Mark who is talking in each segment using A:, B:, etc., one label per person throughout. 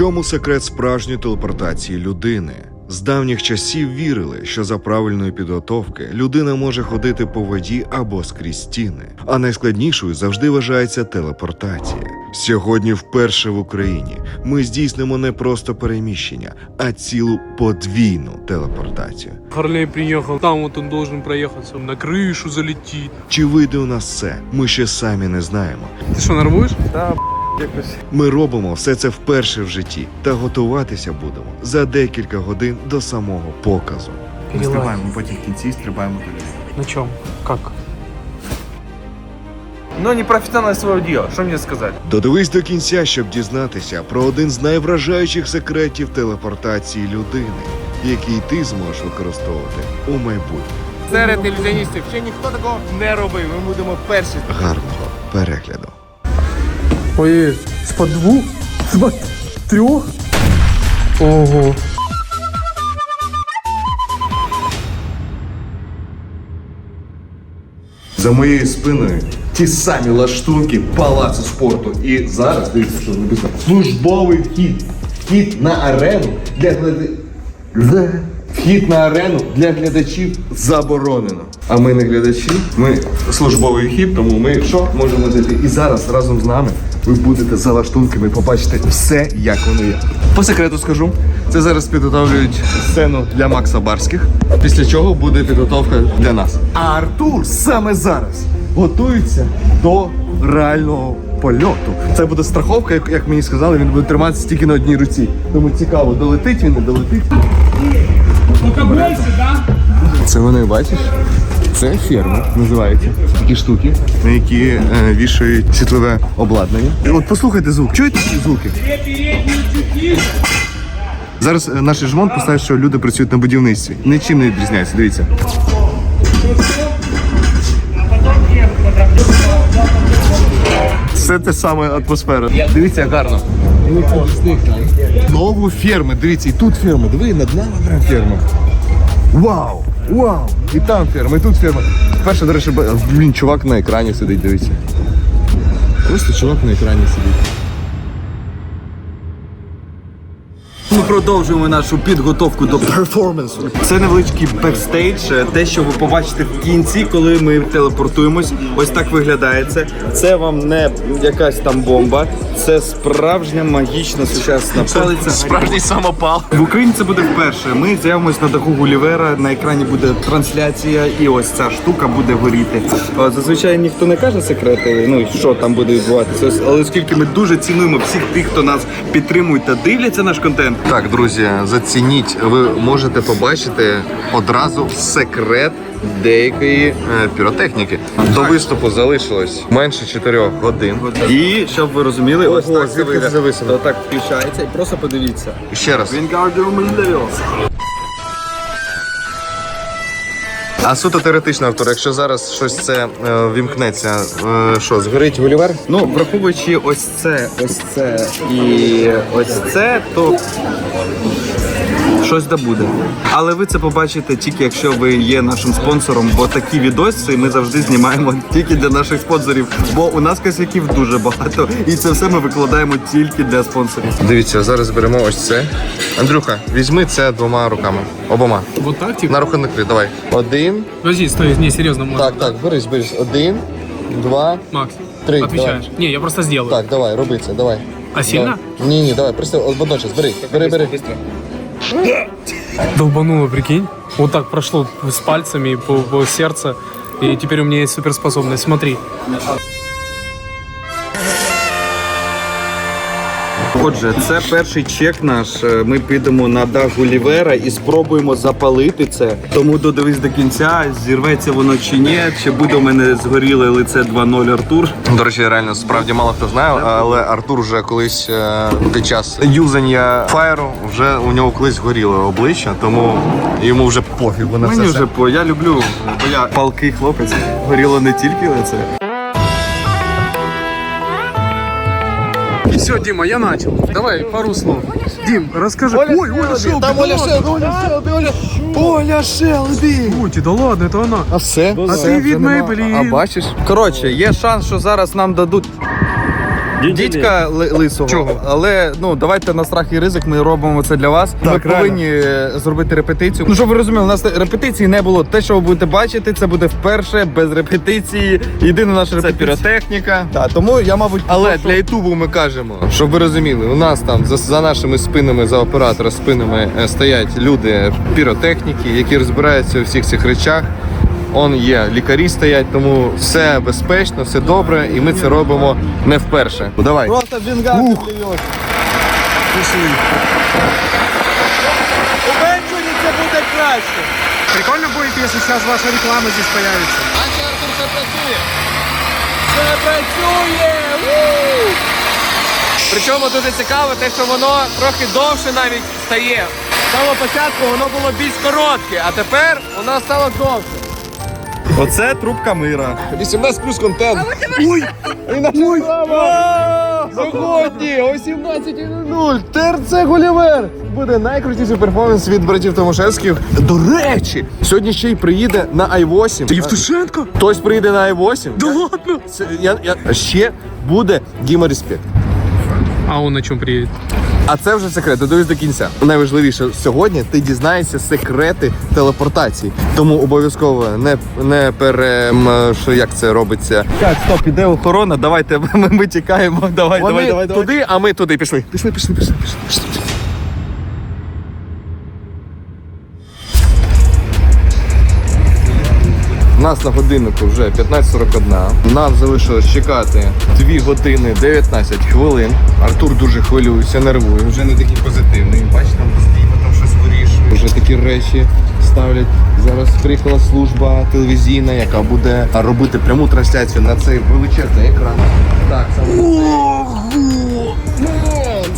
A: чому секрет справжньої телепортації людини? З давніх часів вірили, що за правильної підготовки людина може ходити по воді або скрізь стіни, а найскладнішою завжди вважається телепортація. Сьогодні, вперше в Україні, ми здійснимо не просто переміщення, а цілу подвійну телепортацію.
B: Харлей приехал, там вот он должен проехаться, на крышу залетит.
A: Чи вийде у нас це? Ми ще самі не знаємо.
B: Ти Ты что, норвуешь?
A: Ми робимо все це вперше в житті та готуватися будемо за декілька годин до самого показу.
C: Ми стрибаємо, ми потім в кінці стрибаємо туди.
B: На чем? Как?
C: Ну, не професіонал свого діла, що мені сказати?
A: Додивись до кінця, щоб дізнатися про один з найвражаючих секретів телепортації людини, який ти зможеш використовувати у майбутньому.
C: Серед ілюзіоністів ще ніхто такого не робив. Ми будемо перші.
A: Гарного перегляду.
B: Ой, с-под двух? С-под трех? Ого.
D: За моєю спиною ті самі лаштунки палацу спорту. І зараз дивіться, що написано. Службовий вхід. Вхід на арену для глядачів. Вхід на арену для глядачів заборонено. А ми не глядачі, ми службовий вхід, тому ми що можемо зайти. І зараз разом з нами ви будете за лаштунками побачити все, як воно є. По секрету скажу, це зараз підготовлюють сцену для Макса Барських, після чого буде підготовка для нас. А Артур саме зараз готується до реального польоту. Це буде страховка, як, як мені сказали, він буде триматися тільки на одній руці. Тому цікаво, долетить він, не долетить. Це вони бачиш? Це ферма називається. Такі штуки, на які е, вішають світлове обладнання. От послухайте звук. Чуєте ці звуки? Зараз е, наш жмон поставить, що люди працюють на будівництві. Нічим не відрізняється. Дивіться. Це те саме атмосфера. Дивіться, гарно. Знову ферми, дивіться, і тут ферма. Диви, над нами прям ферма. Вау! Вау! І там ферма, і тут ферма. Перше, до речі, блін, чувак на екрані сидить, дивіться. Просто чувак на екрані сидить.
E: Продовжуємо нашу підготовку до перформансу. Це невеличкий бекстейдж, е, те, що ви побачите в кінці, коли ми телепортуємось. Ось так виглядає це. Це вам не якась там бомба, це справжня магічна сучасна палиця.
C: Справжній самопал.
E: В Україні це буде вперше. Ми з'явимось на даху Гулівера. На екрані буде трансляція, і ось ця штука буде горіти. Зазвичай ніхто не каже секрети, ну що там буде відбуватися. Але оскільки ми дуже цінуємо всіх тих, хто нас підтримують та дивляться наш контент.
D: Так, друзі, зацініть. Ви можете побачити одразу секрет деякої е, піротехніки. До виступу залишилось менше 4 годин.
E: І щоб ви розуміли, ось
D: Ого,
E: так це
D: звідки це зависено?
E: Так включається і просто подивіться.
D: Ще раз.
E: Wingardium Leviosa.
D: А суто теоретично, автор, якщо зараз щось це е, вімкнеться, е, що, згорить Гулівер?
E: Ну, враховуючи ось це, ось це і ось це, то щось да буде. Але ви це побачите тільки якщо ви є нашим спонсором, бо такі відоси ми завжди знімаємо тільки для наших спонсорів. Бо у нас косяків дуже багато, і це все ми викладаємо тільки для спонсорів.
D: Дивіться, зараз беремо ось це. Андрюха, візьми це двома руками. Обома.
B: Вот так, типа?
D: На три. Давай. Один.
B: Подожди, стой, не, серьезно, можно.
D: Так, так, берись, берись. Один, два.
B: Макс,
D: Три,
B: отвечаешь. Не, я просто сделаю.
D: Так, давай, роби це, давай.
B: А сильно?
D: Ні, ні, давай, просто водночас, бери, бери, бери.
B: Долбануло, прикинь. Вот так прошло с пальцами по, по сердце. И теперь у меня есть суперспособность. Смотри.
E: Отже, це перший чек наш. Е, Ми підемо на дах Гулівера і спробуємо запалити це. Тому додивись до кінця, зірветься воно чи ні, чи буде у мене згоріле лице 2.0 Артур.
D: До речі, реально справді мало хто знає, але Артур вже колись е, під час юзання фаєру вже у нього колись горіло обличчя, тому йому вже пофігу на
E: Мені
D: це.
E: вже по я люблю, бо я палкий хлопець. Горіло не тільки лице.
B: Все, Дима, я начал. Давай, пару слов. Дим, расскажи. Ой, Оля Шелби,
D: Там
B: да
D: Оля. Шелби, Оля Шелби, Оля Оля Шелби!
B: Будьте, да ладно, это она.
D: А все?
B: А ты, видно, и блин.
E: А бачиш? Коротше, є шанс, що зараз нам дадуть. Дідька ли- лисого.
B: Чого?
E: Але ну давайте на страх і ризик. Ми робимо це для вас. ми
B: Так,
E: повинні е, зробити репетицію. Ну щоб ви розуміли, у нас репетиції не було. Те, що ви будете бачити, це буде вперше без репетиції. Єдина наша репетиція.
D: піротехніка.
E: Так, тому я, мабуть,
D: Але для Ютубу ми кажемо, щоб ви розуміли, у нас там за, за нашими спинами, за оператора спинами е, стоять люди піротехніки, які розбираються у всіх цих речах. Он є лікарі стоять, тому все безпечно, все добре, і ми це робимо не вперше. Ну, Давай.
E: Просто бінга Ух. У Бенджуні це буде краще.
B: Прикольно будет, если сейчас ваша реклама здесь появится.
E: Це працює! Ву!
C: Причому дуже цікаво, те, що воно трохи довше навіть стає. З самого початку воно було більш коротке, а тепер воно стало довше.
E: Оце трубка мира.
D: 18 плюс контент.
E: Ой! Ой!
D: Сьогодні о 17.00 ТРЦ Гулівер буде найкрутіший перформанс від братів Томашевських. До речі, сьогодні ще й приїде на i8.
B: Євтушенко?
D: Хтось приїде на i8.
B: Да ладно?
D: Це, я, я, ще буде Діма Респект.
B: А он на чем приедет?
D: А це вже секрет. Додивись до кінця. Найважливіше сьогодні ти дізнаєшся секрети телепортації. Тому обов'язково не, не перем, що як це робиться.
E: Так, стоп, іде охорона. Давайте ми, ми тікаємо. Давай,
D: Вони
E: давай, давай, давай.
D: туди, а ми туди пішли. Пішли, пішли, пішли, пішли. пішли. У нас на годиннику вже 15.41. Нам залишилось чекати 2 години 19 хвилин. Артур дуже хвилюється, нервує, вже не такий позитивний. Бачите, там постійно там щось вирішує. Вже такі речі ставлять. Зараз приїхала служба телевізійна, яка буде робити пряму трансляцію на цей величезний екран. Так, саме.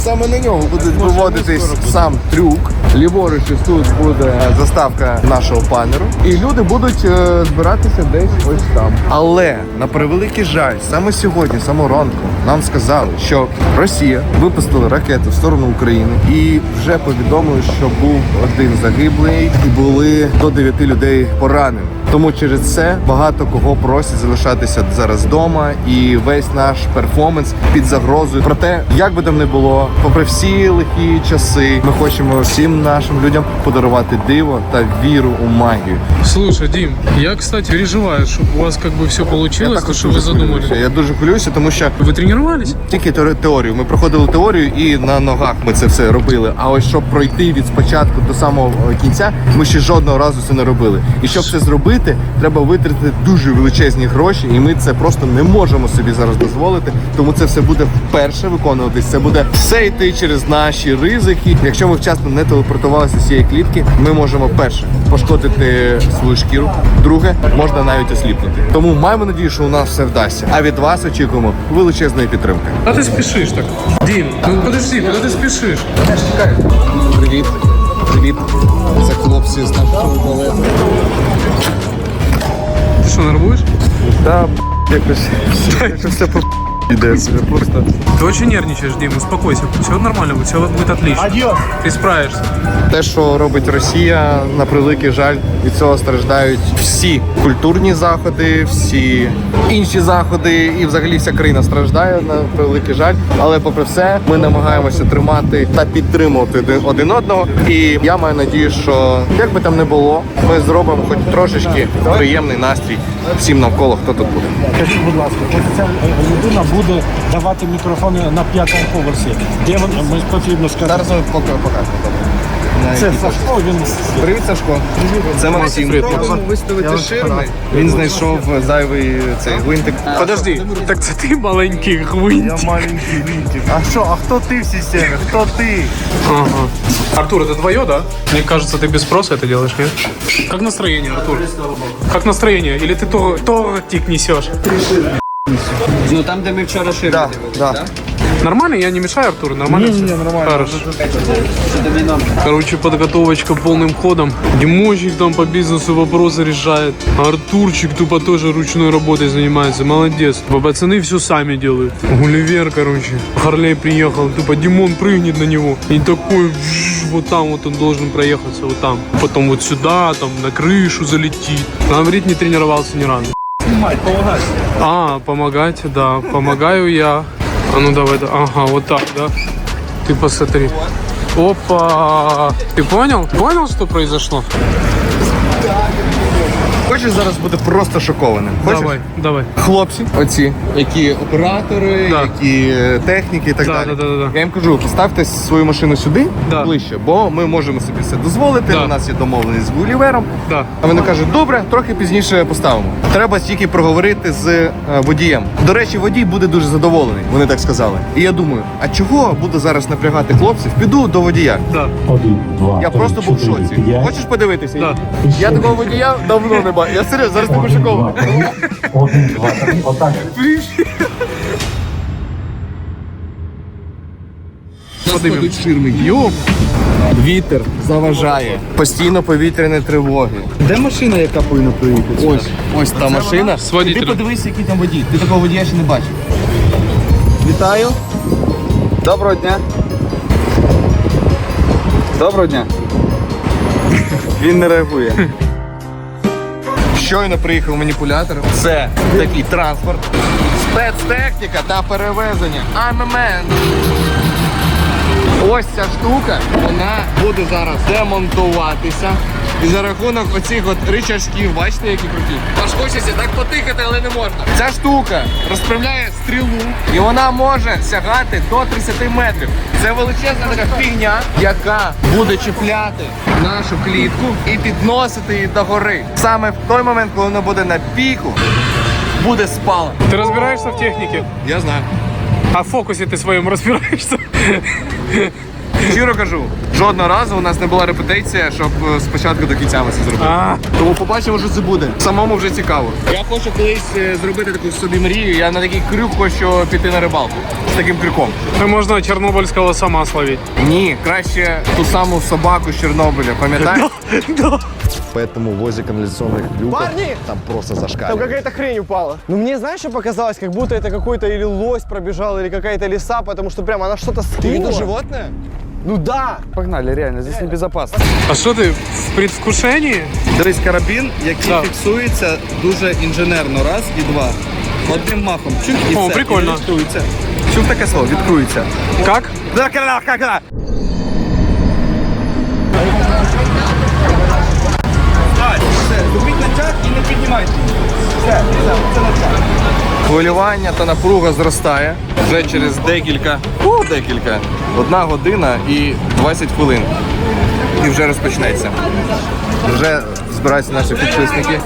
D: Саме на нього буде виводитись сам трюк. Ліворуч ось тут буде заставка нашого панеру, і люди будуть е, збиратися десь ось там. Але на превеликий жаль, саме сьогодні, саме ранку, нам сказали, що Росія випустила ракету в сторону України і вже повідомили, що був один загиблий і були до 9 людей поранені. Тому через це багато кого просять залишатися зараз вдома, і весь наш перформанс під загрозою. Проте, як би там не було, попри всі лихі часи, ми хочемо всім нашим людям подарувати диво та віру у магію.
B: Слушай, Дим, я, кстати, переживаю, чтобы у вас как бы все получилось, то,
D: також
B: что
D: дуже
B: вы задумали.
D: хвилююся. Я дуже хвилююся, тому що
B: Вы тренировались?
D: тільки теори- теорію. Ми проходили теорію і на ногах ми це все робили. А ось щоб пройти від спочатку до самого е, кінця, ми ще жодного разу це не робили. І щоб це зробити, треба витратити дуже величезні гроші, і ми це просто не можемо собі зараз дозволити. Тому це все буде вперше виконуватись. Це буде все йти через наші ризики. Якщо ми вчасно не телепортувалися з цієї клітки, ми можемо перше пошкодити свою шкіру. Друге, можна навіть осліпнути. Тому маємо надію, що у нас все вдасться. А від вас очікуємо величезної підтримки.
B: Куда ты спешишь так? Дим, ну подожди, куда ты спешишь?
D: Привіт, привіт. Це хлопці з нашого балету.
B: Ты что, нервуешь?
D: Та якось якось все по іде. Це просто
B: Ты очень нервничаешь, Дим, успокойся. Все нормально все будет отлично. Ты справишься.
D: те, що робить Росія, на превеликий жаль, від цього страждають всі культурні заходи, всі інші заходи, і взагалі вся країна страждає на превеликий жаль. Але попри все, ми намагаємося тримати та підтримувати один- одного. І я маю надію, що як би там не було, ми зробимо хоч трошечки приємний настрій всім навколо, хто тут буде.
F: Скажіть, будь ласка, ось ця людина буде давати мікрофони на п'ятому поверсі. Де він, ми потрібно сказати.
D: Зараз покажемо.
F: Це Сашко, він
D: Привіт, Сашко. Це Максим. Пробуємо виставити ширми. Він знайшов зайвий цей гвинтик.
B: Подожди, так це ти маленький гвинт.
F: маленький вінтик. А що, а хто ти в системі? Хто ти?
B: Ага. Артур, это твое, да? Мне кажется, ты без спроса это делаешь, нет? Как настроение, Артур? Как настроение? Или ты то- тортик несешь?
G: Ну там, де ми вчора ширми
D: Да,
G: дивилися,
D: да.
B: Нормально? Я не мешаю, Артур? Нормально? Не, не, нормально. Хорошо. Короче, подготовочка полным ходом. Димочек там по бизнесу вопросы решает. Артурчик тупо тоже ручной работой занимается. Молодец. Пацаны все сами делают. Гулливер, короче. Харлей приехал. Тупо Димон прыгнет на него. И такой вот там вот он должен проехаться. Вот там. Потом вот сюда, там на крышу залетит. Говорит, не тренировался ни разу. А, помогать, да. Помогаю я. А ну давай, да. ага, вот так, да? Ты посмотри. Опа! Ты понял? Понял, что произошло?
D: Хочеш зараз бути просто шокованим? Хочеш?
B: Давай, давай.
D: Хлопці, оці, які оператори,
B: Да.
D: які е, техніки і так
B: Да,
D: далі.
B: да, да, да, да.
D: Я їм кажу, поставте свою машину сюди
B: Да.
D: ближче, бо ми можемо собі це дозволити.
B: Да.
D: У нас є домовленість з Гулівером.
B: Да.
D: А вони кажуть, добре, трохи пізніше поставимо. Треба тільки проговорити з е, водієм. До речі, водій буде дуже задоволений. Вони так сказали. І я думаю, а чого буду зараз напрягати хлопців? Піду до водія.
B: Да.
F: Один, два,
D: Я
F: три,
D: просто був в
F: чотири,
D: шоці.
F: п'ять.
D: Хочеш подивитися?
B: Да.
D: Я такого водія давно не бачив. Я серйозно, зараз тебе
F: два, три. Один, два, три. Отак.
D: Подивимо. ширми. Йоп. Вітер заважає. Постійно повітряні тривоги.
E: Де машина, яка повинна приїхати?
D: Ось, ось та машина. Ти подивись, який там водій. Ти такого водія ще не бачив.
E: Вітаю. Доброго дня. Доброго дня. Він не реагує.
D: Щойно приїхав маніпулятор. Це такий транспорт. Спецтехніка та перевезення. I'm a man. Ось ця штука, вона буде зараз демонтуватися. І за рахунок оцих от ричажків, бачите, які круті. Аж хочеться так потикати, але не можна. Ця штука розправляє стрілу, і вона може сягати до 30 метрів. Це величезна така фігня, яка буде чіпляти нашу клітку і підносити її до гори. Саме в той момент, коли вона буде на піку, буде спала.
B: Ты разбираешься в технике?
D: Я знаю.
B: А в фокусе ты своем разбираешься?
D: Щиро кажу, жодного разу у нас не була репетиція, щоб е, спочатку до кінця ми це зробили.
B: А,
D: Тому побачимо, що це буде. Самому вже цікаво. Я хочу колись е, зробити таку собі мрію. Я на такий крюк хочу піти на рибалку з таким крюком.
B: ну можно чернобыльского сама словить.
D: Ні, краще ту саму собаку з Чорнобиля, пам'ятаєш?
H: Поэтому возле канализационных люков
I: Парни!
H: там просто
I: Там
H: зашкаливает.
I: какая-то хрень упала. Ну мне знаешь, что показалось? Как будто это какой-то или лось пробежал, или какая-то лиса, потому что прям она что-то скинула.
D: животне?
I: Ну да.
E: Погнали, реально, здесь небезопасно.
B: А что ты в предвкушении?
E: Дивись карабін, який
B: Да.
E: фіксується дуже інженерно. Раз і два. Одним махом. Чук і
B: О,
E: все.
B: прикольно.
E: І відкрується. Чув таке слово, відкрується.
B: Как?
E: Все, зробіть натяг і не піднімайте. Все, все, це натяг.
D: Хвилювання та напруга зростає вже через декілька, о, декілька, одна година і 20 хвилин. І вже розпочнеться. Вже збираються наші підписники.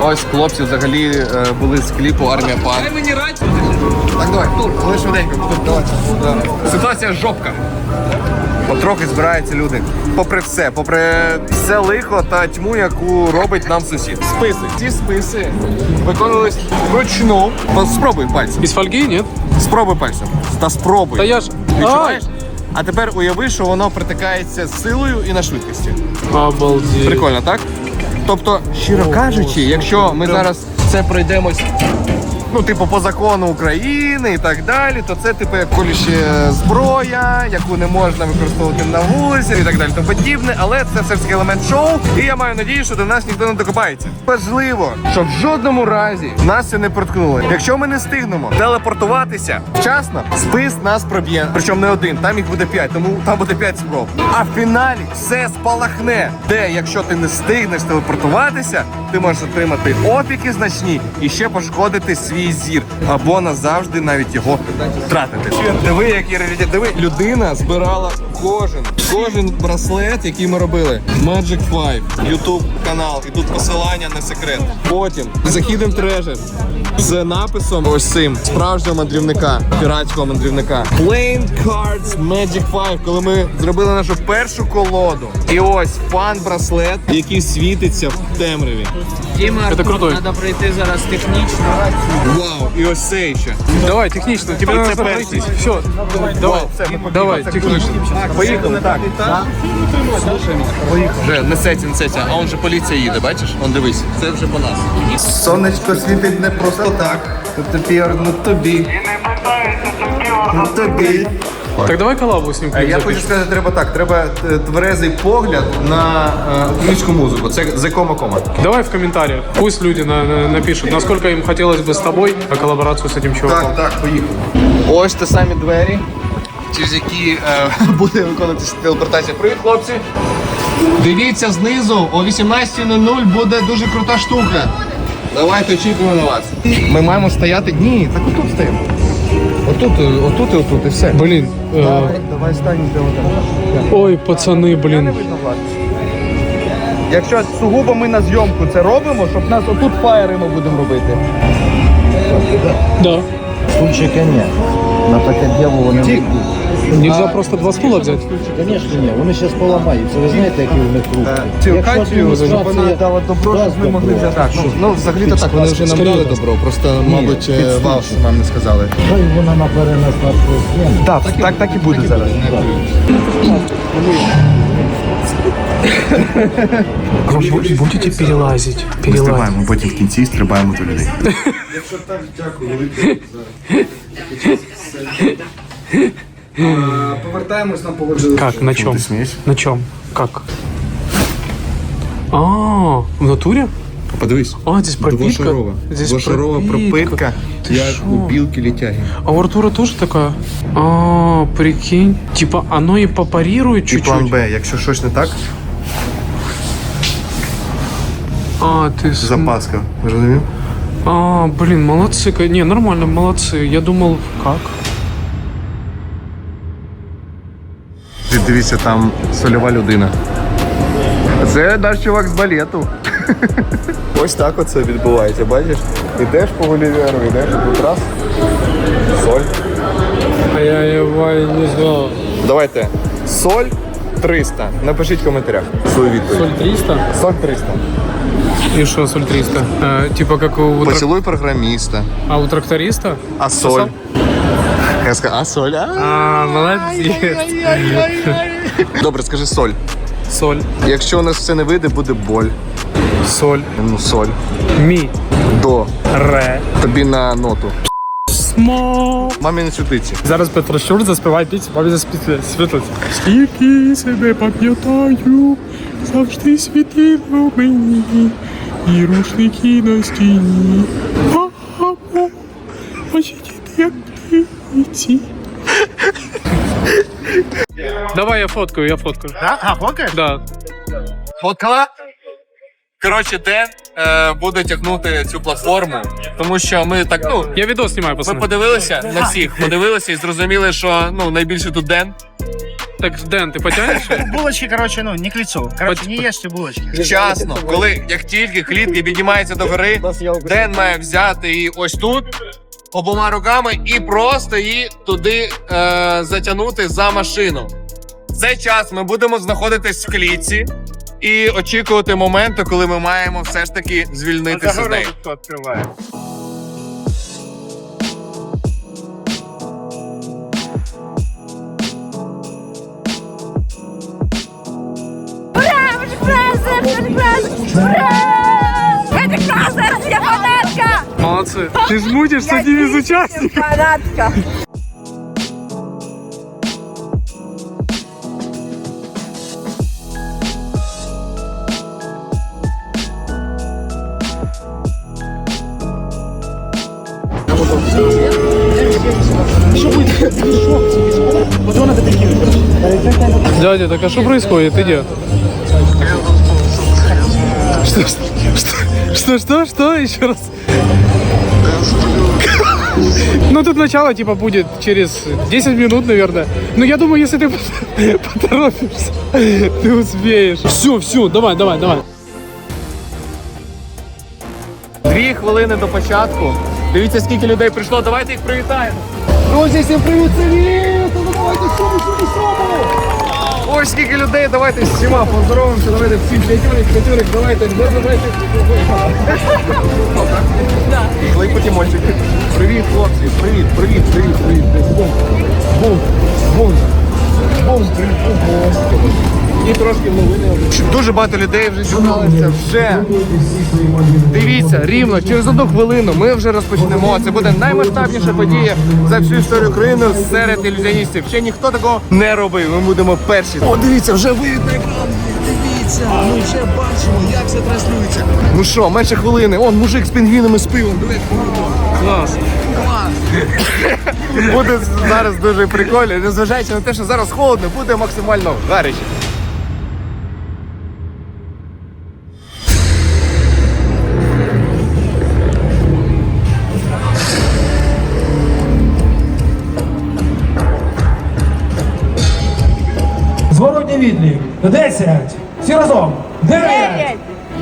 D: Ось хлопці взагалі е, були з кліпу Армія Пан. Так, давай, коли швиденько. Давай. Ситуація жопка. Потрохи збираються люди. Попри все, попри все лихо та тьму, яку робить нам сусід. Списи. Ці списи виконувались вручну. Спробуй пальцем.
B: Из фольги, нет?
D: Спробуй пальцем. Та спробуй.
B: Да я ж...
D: Відчуваєш? А тепер уяви, що воно притикається з силою і на швидкості.
B: Обалдеть.
D: Прикольно, так? Тобто, щиро кажучи, якщо ми зараз це пройдемось. Ну, типу, по закону України і так далі, то це типу як коліще зброя, яку не можна використовувати на вулиці і так далі, тому подібне, але це все таки елемент шоу, і я маю надію, що до нас ніхто не докопається. Важливо, щоб в жодному разі нас це не проткнуло. Якщо ми не встигнемо телепортуватися вчасно, спис нас проб'є. Причому не один, там їх буде п'ять, тому там буде п'ять спроб. А в фіналі все спалахне. Де, якщо ти не встигнеш телепортуватися, ти можеш отримати опіки значні і ще пошкодити свій зір або назавжди навіть його втратити. Диви, які раритет. Диви, людина збирала кожен, кожен браслет, який ми робили. Magic 5, YouTube канал, і тут посилання на секрет. Потім західем трежер з написом ось цим справжнього мандрівника, піратського мандрівника. Playing Cards Magic 5, коли ми зробили нашу першу колоду. І ось пан браслет, який світиться в темряві.
G: Діма, треба пройти зараз технічно.
D: Вау, і ось цей ще.
B: Давай, технично. Тебе надо пройтись. Все, давай. Давай, технично.
D: Поїхали так. Вже несеться, несеться, а он же поліція їде, бачиш? Он дивись, це вже по нас.
E: Сонечко світить не просто так. Тут тепер ну тобі. Ну тобі.
B: Так давай коллабу с ним.
D: Е, Я хочу сказати, треба так. Треба е, тверезий погляд на е, українську музику. Це The Кома Кома.
B: Давай в комментариях. Пусть люди на- на- напишут, насколько им хотелось бы с тобой а коллаборацию с этим чуваком.
D: Так, так, поїхали. Ось те самі двері, через які е, буде виконуватися телепортація. Привіт, хлопці! Дивіться знизу, о 18.00 буде дуже крута штука. Давайте очікуємо на вас. Ми маємо стояти. Ні, так отут стоїмо. Отут, е, отут і отут, і все.
B: Блин. е,
I: Давай станем
B: Ой, пацани, блін.
I: Якщо сугубо ми на зйомку це робимо, щоб нас отут фаєри ми будемо робити.
B: Да.
H: Стульчика ні. На таке діло вони не йдуть.
B: Нельзя просто два стула взять.
H: Звісно, ні. Вони зараз поламаються. Ви знаєте, які у них руки.
I: Цю
H: Якщо
I: Катю, щоб вона
H: адміністрація
I: дала добро, щоб ми могли взяти.
D: Так, ну, ну взагалі-то так, вони вже нам дали добро, просто, мабуть, е, вам, вам не сказали.
H: Хай вона набере нас на свою стіну.
I: Так, так, так і буде зараз.
B: Будете перелазить. Перелазить.
D: ми потім в кінці стрибаємо до людей.
E: Повертаємось на поверхню.
B: Как? На чем?
D: Ти смієшся?
B: На чем? Как? А, в натуре?
D: Подивись.
B: А, здесь пропитка.
D: Двошарова.
B: Здесь
D: Двошарова пропитка,
B: Ты
D: як
B: шо?
D: у білки літяги.
B: А у Артура тоже такая? А, прикинь. Типа оно и попарирует
D: І
B: чуть-чуть.
D: план Б, якщо щось не так,
B: А, ты... см-
D: запаска. Розумів?
B: А, блин, молодцы. ка- Не, нормально, молодцы. Я думал, как?
D: Дивіться, там сольова людина. Це наш чувак з балету. Ось так оце відбувається, бачиш? Ідеш по Гуліверу, ідеш тут раз. Соль.
B: А я его не знал.
D: Давайте. Соль 300. Напишіть в коментарях свою відповідь.
B: Соль 300?
D: Соль 300.
B: И что соль 300? А, типа как у... трак-
D: Поцілуй програміста.
B: А у тракториста?
D: А соль? Я сказав, а соль? А?
B: А, молодец.
D: Добре, скажи соль.
B: Соль.
D: Якщо у нас все не вийде, буде боль.
B: Соль.
D: Ну, соль.
B: Ми.
D: До.
B: Ре.
D: Тобі на ноту.
B: Смо.
D: Мамі не світиці.
B: Зараз Петро Щур заспіває пісню, мамі засвітлить. Скільки себе пам'ятаю, завжди світило мені, і рушники на стіні. Мамо, бачите, як птиці. Давай я фоткаю, я фоткаю.
F: Да? А, фоткаєш?
B: Да.
C: Фоткала? Коротше, Ден е, буде тягнути цю платформу, тому що ми так, ну,
B: Я відео знімаю,
C: ми
B: пацани.
C: подивилися на всіх, подивилися і зрозуміли, що ну найбільше тут Ден.
B: Так, Ден, ти потягнеш?
F: Булочки, короче, ну, не к лицу. Короче, не ешьте булочки.
C: Вчасно, коли як тільки клітки піднімаються до гори, Ден має взяти її ось тут обома руками і просто її туди е, затягнути за машину. В цей час ми будемо знаходитись в клітці і очікувати моменту, коли ми маємо все ж таки звільнитися з неї.
F: Хто відкриває?
J: Бразер, бразер, ура!
B: Молодцы. Ты жмутишь с одним из участников.
J: Фанатка!
B: Дядя, так а что происходит? Где? Что, что, что, что, что? Еще раз. Ну, тут начало, типа, будет через 10 минут, наверное. Ну, я думаю, если ты поторопишься, ты успеешь. Все, все, давай, давай, давай.
C: Дві хвилини до початку. Дивіться, скільки людей прийшло. Давайте їх привітаємо. Друзі, всім привіт, привіт! Ну, Давайте що Ось скільки людей, давайте з всіма поздоровимося, давайте всім п'ятюрик, п'ятюрик, давайте, давайте. Потім мальчики. Привіт, хлопці, привіт, привіт, привіт, привіт. Бум, бум, бум, бум, привіт, бум.
D: І трошки новини. Дуже багато людей вже зібралися. Вже дивіться, рівно через одну хвилину ми вже розпочнемо. Це буде наймасштабніша подія за всю історію країни серед ілюзіоністів. Ще ніхто такого не робив. Ми будемо перші. О, дивіться, вже виїдь на екран. Дивіться, ми вже бачимо, як це транслюється. Ну що, менше хвилини. Он мужик з пінгвінами з пивом. Дивись.
B: Класс.
D: Буде зараз дуже прикольно, незважаючи на те, що зараз холодно, буде максимально гаряче.
F: 10. Всі разом. 9.
K: Дев'ять,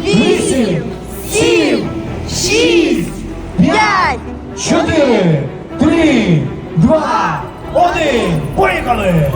K: вісім, сім, шість, п'ять,
F: 4, 3, 2, 1. Поїхали!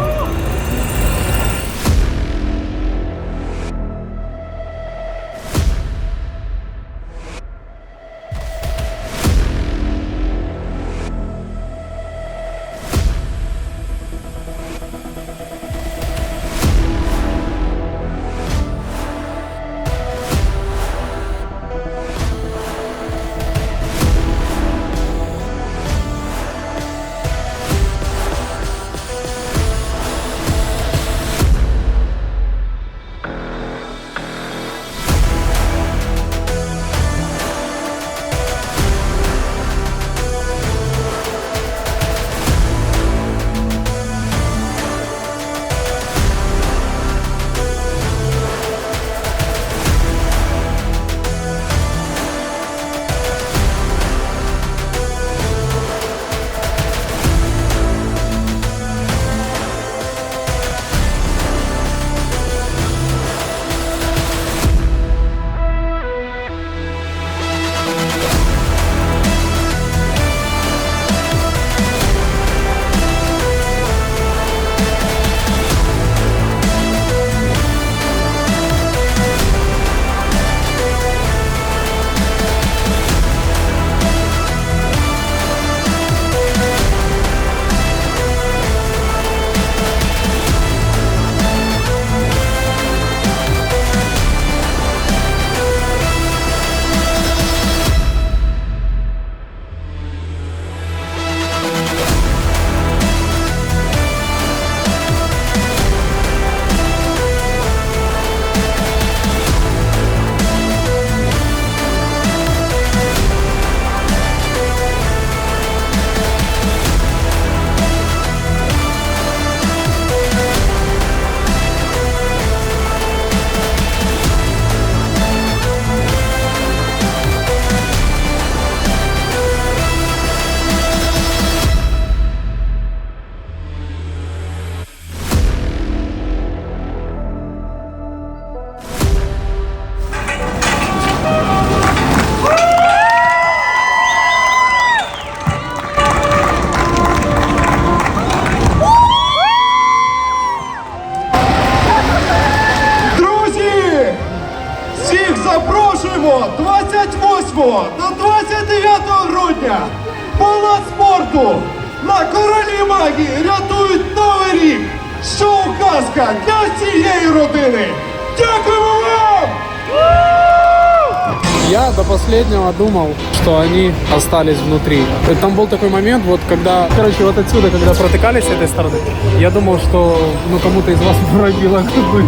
B: остались внутри. И Там был такой момент, вот когда, короче, вот отсюда, когда протыкались с этой стороны, я думал, что ну кому-то из вас пробило какой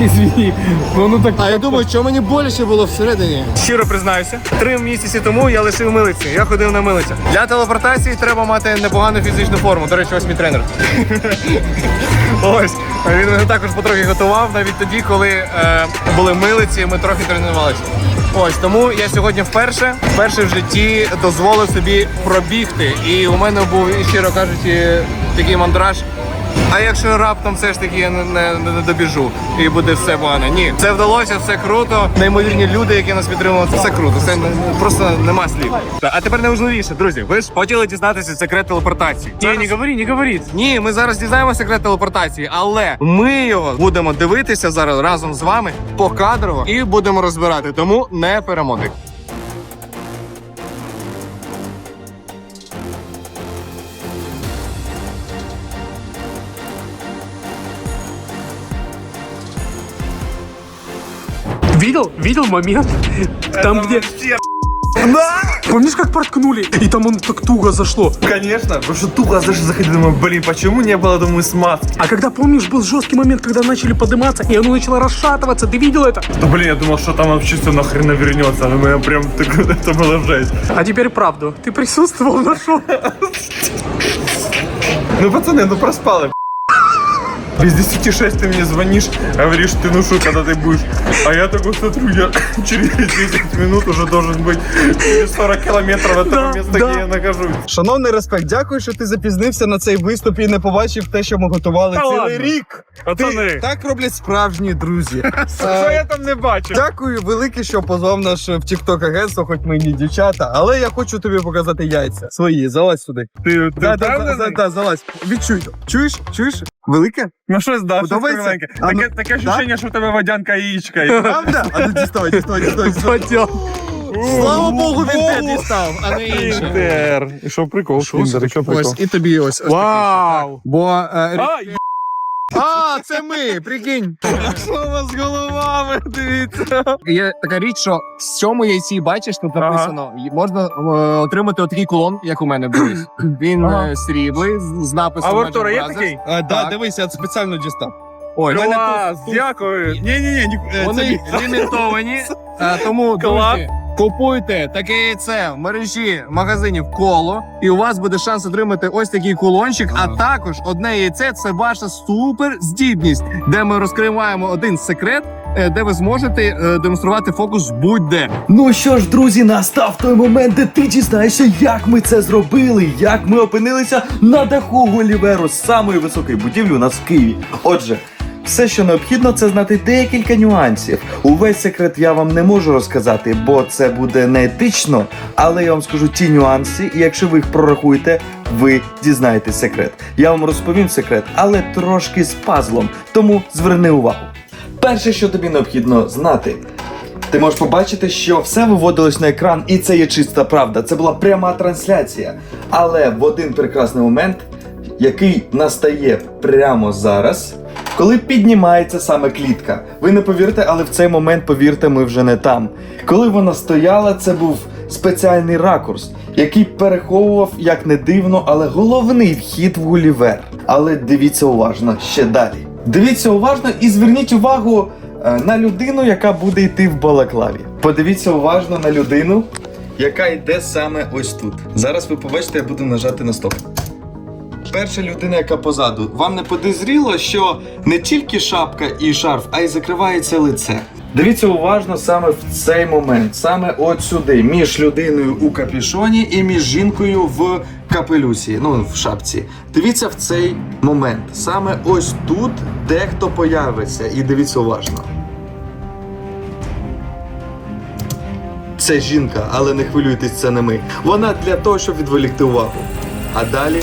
B: Извини. Ну, ну так.
D: А я думаю, що мені боляче було всередині. Щиро признаюся, три місяці тому я лишив милиці. Я ходив на милицю. Для телепортації треба мати непогану фізичну форму. До речі, ось мій тренер. Ось він мене також потрохи готував, навіть тоді, коли е, були милиці, ми трохи тренувалися. Ось тому я сьогодні вперше, вперше в житті дозволив собі пробігти. І у мене був, щиро кажучи, такий мандраж. А якщо раптом все ж таки я не, не, не добіжу і буде все погано? Ні, це вдалося, все круто. Неймовірні люди, які нас підтримували, це все круто. Це не- просто нема слів. А тепер найважливіше, друзі. Ви ж хотіли дізнатися секрет телепортації.
B: Не, не говори, не говори.
D: Ні, ми зараз дізнаємо секрет телепортації, але ми його будемо дивитися зараз разом з вами покадрово і будемо розбирати. Тому не перемотуй.
B: Видел? Видел момент? Там, где... Помнишь, как проткнули? И там он так туго зашло.
E: Конечно, потому что туго даже заходили, думаю, блин, почему не было, думаю, смазки?
B: А когда, помнишь, был жесткий момент, когда начали подниматься, и оно начало расшатываться, ты видел это?
E: Да блин, я думал, что там вообще все нахрена вернется, но я прям, так, это было жесть.
B: А теперь правду. Ты присутствовал на шоу.
E: Ну, пацаны, ну проспали. Без 10 6 ты мне звонишь, говоришь, ты ну что, когда ты будешь. А я такой смотрю, я через 10 минут уже должен быть через 40 километров от того
B: Да,
E: места,
B: да.
E: где я нахожусь.
I: Шановний респект, дякую, що ти запізнився на цей виступ і не побачив те, що ми готували
E: Та
I: цілий
E: ладно.
I: рік.
E: Пацани.
I: Ти, так роблять справжні друзі.
E: Що я там не бачу?
I: Дякую велике, що позвав наш в TikTok агентство, хоч ми і не дівчата, але я хочу тобі показати яйця. Свої, залазь сюди.
E: Ти, ти
I: Да, да, да,
E: впевнений?
I: да, залазь. Відчуй. Чуєш? Чуєш? Велике?
E: Ну щось, да, щось
I: Подобається?
E: кругленьке.
I: А ну,
E: Таке, да? ощущення, що в тебе водянка яєчка.
I: Правда? А ну діставай, діставай. діставай.
B: Хотел.
I: Слава Богу, він те дістав, а не інше.
E: Інтер. І що прикол? Інтер, що прикол?
I: Ось, і тобі ось. ось
B: Вау.
I: Бо е,
E: А,
I: А, це ми, прикинь.
E: що у вас з головами? Дивіться.
C: Є така річ, що в цьому яйці, бачиш, тут написано, можна е, отримати отакий кулон, як у мене був. Він
E: Ага.
C: е, сріблий, з, з написом
E: А в Артура
C: Magic
E: є
C: Brothers.
E: такий?
I: А, да,
C: Так.
I: дивись, я спеціально дістав.
C: Ой,
E: Клас,
C: тут- тут
E: дякую. Ні-ні-ні, ні, е, це
C: Вони лімітовані, е, тому
E: Клас.
C: Купуйте таке яйце в мережі магазинів коло, і у вас буде шанс отримати ось такий кулончик. А також одне яйце це ваша супер здібність, де ми розкриваємо один секрет, е, де ви зможете е, демонструвати фокус будь-де.
E: Ну що ж, друзі, настав той момент, де ти дізнаєшся, як ми це зробили, як ми опинилися на даху Гуліверу, самої високої будівлі у нас в Києві. Отже. Все, що необхідно, це знати декілька нюансів. Увесь секрет я вам не можу розказати, бо це буде неетично. Але я вам скажу ті нюанси, і якщо ви їх прорахуєте, ви дізнаєтесь секрет. Я вам розповім секрет, але трошки з пазлом. Тому зверни увагу. Перше, що тобі необхідно знати, ти можеш побачити, що все виводилось на екран, і це є чиста правда. Це була пряма трансляція. Але в один прекрасний момент, який настає прямо зараз, коли піднімається саме клітка. Ви не повірите, але в цей момент, повірте, ми вже не там. Коли вона стояла, це був спеціальний ракурс, який переховував, як не дивно, але головний вхід в Гулівер. Але дивіться уважно ще далі. Дивіться уважно і зверніть увагу е, на людину, яка буде йти в балаклаві. Подивіться уважно на людину, яка йде саме ось тут. Зараз ви побачите, я буду нажати на стоп. Перша людина, яка позаду, вам не подозріло, що не тільки шапка і шарф, а й закривається лице. Дивіться уважно саме в цей момент, саме от сюди, між людиною у капюшоні і між жінкою в капелюсі, ну в шапці. Дивіться в цей момент, саме ось тут дехто появиться, і дивіться уважно. Це жінка, але не хвилюйтесь, це не ми. Вона для того, щоб відволікти увагу. А далі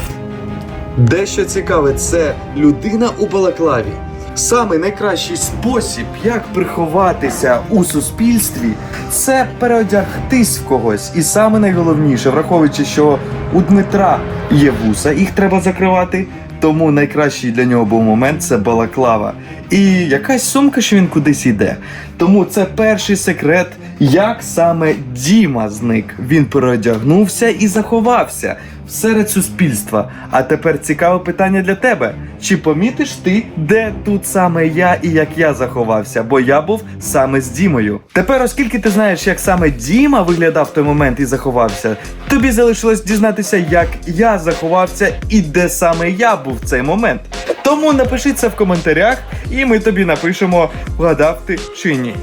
E: Дещо цікаве, це людина у балаклаві. Саме найкращий спосіб, як приховатися у суспільстві, це переодягтись в когось. І саме найголовніше, враховуючи, що у Дмитра є вуса, їх треба закривати. Тому найкращий для нього був момент це балаклава. І якась сумка, що він кудись йде. Тому це перший секрет, як саме Діма зник. Він переодягнувся і заховався серед суспільства. А тепер цікаве питання для тебе: чи помітиш ти, де тут саме я і як я заховався? Бо я був саме з Дімою. Тепер, оскільки ти знаєш, як саме Діма виглядав в той момент і заховався, тобі залишилось дізнатися, як я заховався і де саме я був в цей момент. Тому напиши це в коментарях, і ми тобі напишемо, вгадав ти чи ні.